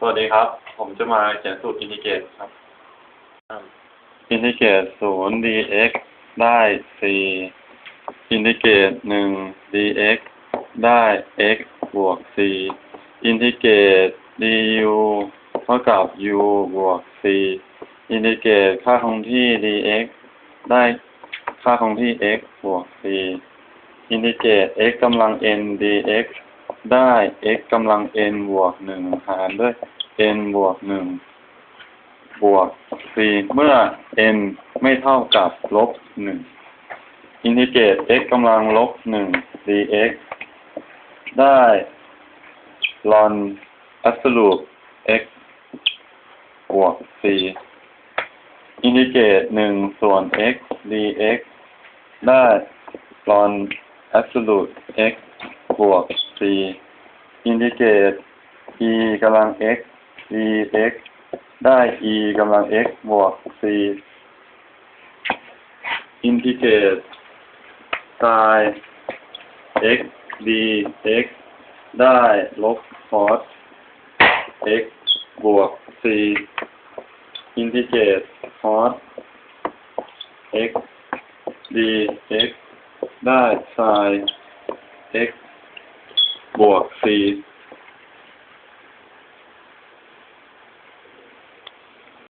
สวัสดีครับ ผมจะมาเขียนสูตรอินทิเกรตครับ อินทิเกรตศูนย์ dx ได้ c อินทิเกรตหนึ่ง dx ได้ x บวก c อินทิเกรต du เท่ากับ u บวก c อินทิเกรตค่าคงที่ dx ได้ค่าคงที่ x บวก c อินทิเกรต x กำลัง n dx ได้ x กำลัง n บวกหนึ่งหารด้วย n บวกหนึ่งบวก c เมื่อ n ไม่เท่ากับลบหนึ่งอินทิเกรต x กำลังลบหนึ่ง dx ได้ ln absolute x บวก c อินทิเกรตหนึ่งส่วน x dx ได้ ln absolute x บวก c อินทิเกรต e กำลัง x dx ได้ e กำลัง x บวก c อินทิเกรต sin x dx ได้ลบ cos x บวก c อินทิเกรต cos x dx ได้ sin x บวก c